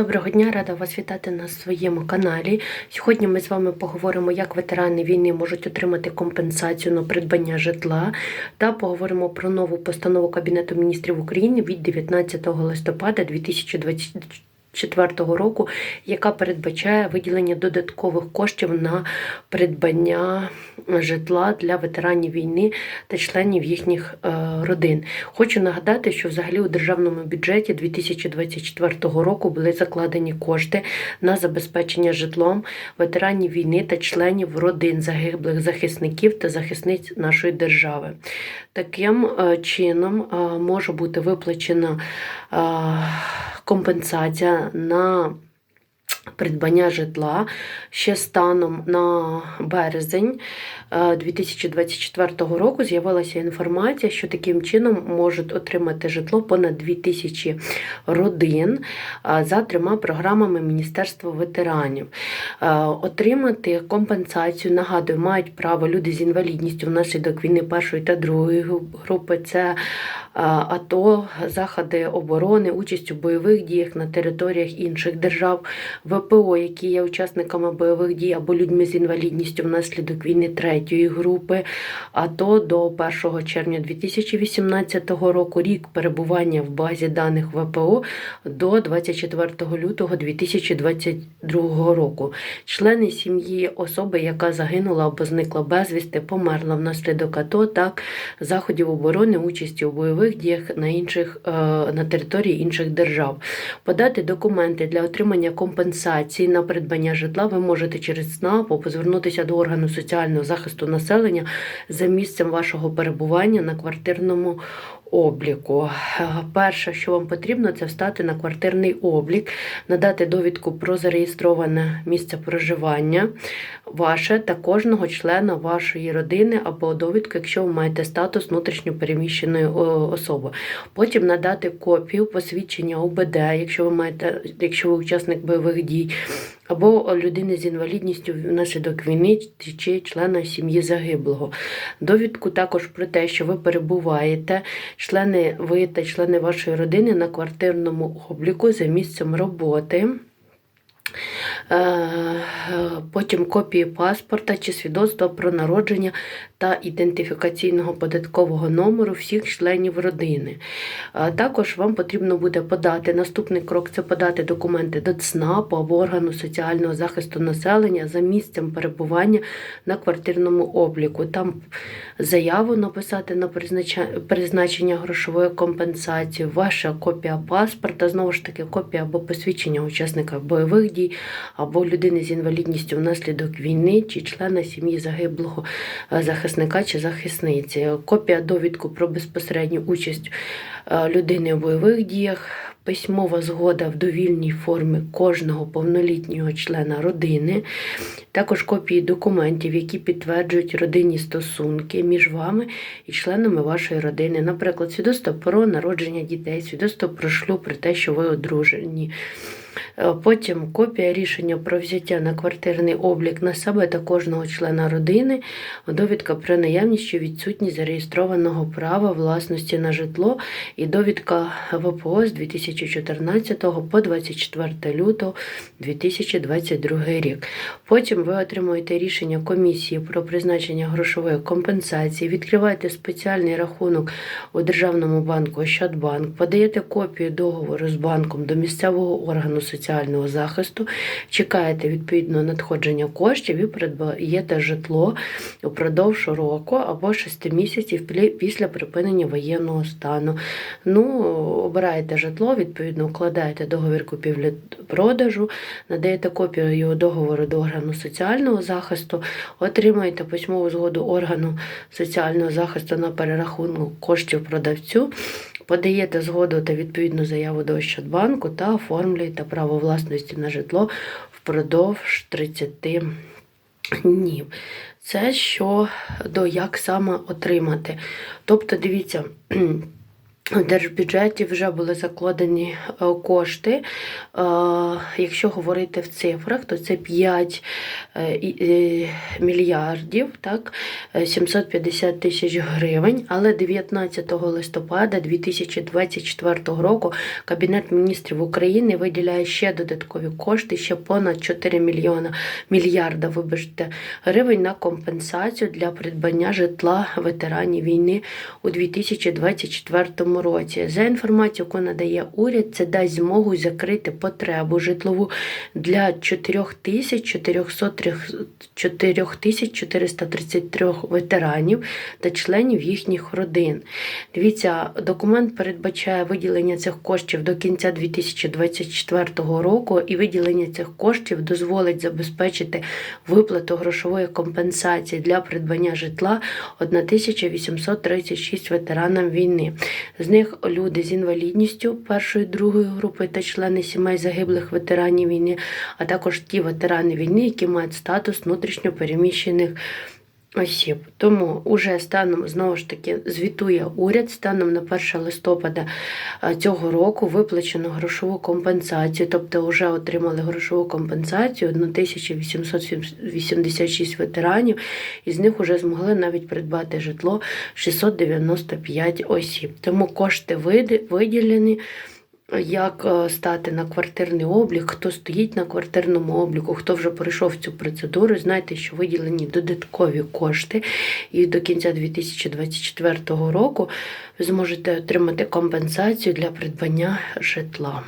Доброго дня, рада вас вітати на своєму каналі. Сьогодні ми з вами поговоримо, як ветерани війни можуть отримати компенсацію на придбання житла, та поговоримо про нову постанову Кабінету міністрів України від 19 листопада 2024 року, яка передбачає виділення додаткових коштів на придбання житла для ветеранів війни та членів їхніх е, родин. Хочу нагадати, що взагалі у державному бюджеті 2024 року були закладені кошти на забезпечення житлом ветеранів війни та членів родин загиблих захисників та захисниць нашої держави. Таким е, чином е, може бути виплачена е, компенсація на придбання житла ще станом на березень е, 2024 року з'явилася інформація, що таким чином можуть отримати житло понад 2000 родин е, за трьома програмами Міністерства ветеранів. Е, Отримати компенсацію, нагадую, мають право люди з інвалідністю внаслідок війни першої та другої групи. Це е, АТО, заходи оборони, участь у бойових діях на територіях інших держав, ВПО, які є учасниками бойових дій або людьми з інвалідністю внаслідок війни третьої групи, АТО до 1 червня 2018 року, рік перебування в базі даних ВПО до 24 лютого 2022 року. Члени сім'ї особи, яка загинула або зникла безвісти, померла внаслідок АТО, так заходів оборони, участі у бойових діях на інших е, на території інших держав. Подати документи для отримання компенсації на придбання житла ви можете через СНАП або звернутися до органу соціального захисту населення за місцем вашого перебування на квартирному обліку. Е, Перше, що вам потрібно, це встати на квартирний облік, надати довідку про зареєстроване місце проживання ваше та кожного члена вашої родини або довідку, якщо ви маєте статус внутрішньопереміщеної о, особи. Потім надати копію посвідчення УБД, якщо ви маєте, якщо ви учасник бойових дій, або людини з інвалідністю внаслідок війни чи члена сім'ї загиблого. Довідку також про те, що ви перебуваєте, члени ви та члени вашої родини на квартирному обліку за місцем роботи. Е, Потім копії паспорта чи свідоцтва про народження та ідентифікаційного податкового номеру всіх членів родини. Е, Також вам потрібно буде подати наступний крок це подати документи до ЦНАПу або органу соціального захисту населення за місцем перебування на квартирному обліку. Там заяву написати на призначення грошової компенсації, ваша копія паспорта, знову ж таки, копія або посвідчення учасника бойових дій, або людини з інвалідністю внаслідок війни чи члена сім'ї загиблого е, захисника чи захисниці, копія довідку про безпосередню участь е, людини у бойових діях. Письмова згода в довільній формі кожного повнолітнього члена родини, також копії документів, які підтверджують родинні стосунки між вами і членами вашої родини, наприклад, свідоцтво про народження дітей, свідоцтво про шлюб, про те, що ви одружені. Е, Потім копія рішення про взяття на квартирний облік на себе та кожного члена родини, довідка про наявність чи відсутність зареєстрованого права власності на житло і довідка ВПО з 2014 по 24 лютого 2022 рік. Потім ви отримуєте рішення комісії про призначення грошової компенсації, відкриваєте спеціальний рахунок у Державному банку Ощадбанк, подаєте копію договору з банком до місцевого органу соціального захисту, чекаєте відповідно надходження коштів і придбаєте житло упродовж року або 6 місяців після припинення воєнного стану. Ну, обираєте житло, відповідно, укладаєте договір купівлі-продажу, надаєте копію його договору до органу соціального захисту, отримаєте письмову згоду органу соціального захисту на перерахунок коштів продавцю. Подаєте згоду та відповідну заяву до Ощадбанку та оформлюєте право власності на житло впродовж 30 днів. Це що до як саме отримати. Тобто, дивіться, В держбюджеті вже були закладені е, кошти. Е, Якщо говорити в цифрах, то це 5 е, мільярдів, так, е, 750 тисяч гривень. Але 19 листопада 2024 року Кабінет міністрів України виділяє ще додаткові кошти, ще понад 4 мільйона мільярда вибачте, гривень на компенсацію для придбання житла ветеранів війни у 2024 році. За інформацією, яку надає уряд, це дасть змогу закрити потребу житлову для 4433 ветеранів та членів їхніх родин. Дивіться, документ передбачає виділення цих коштів до кінця 2024 року, і виділення цих коштів дозволить забезпечити виплату грошової компенсації для придбання житла 1836 ветеранам війни. Них люди з інвалідністю першої другої групи та члени сімей загиблих ветеранів війни, а також ті ветерани війни, які мають статус внутрішньо переміщених осіб. Тому уже станом знову ж таки звітує уряд станом на 1 листопада е, цього року виплачено грошову компенсацію, тобто вже отримали грошову компенсацію 1886 ветеранів, і з них вже змогли навіть придбати житло 695 осіб. Тому кошти виділені. Як е, стати на квартирний облік, хто стоїть на квартирному обліку, хто вже пройшов цю процедуру, знайте, що виділені додаткові кошти, і до кінця 2024 року ви зможете отримати компенсацію для придбання житла.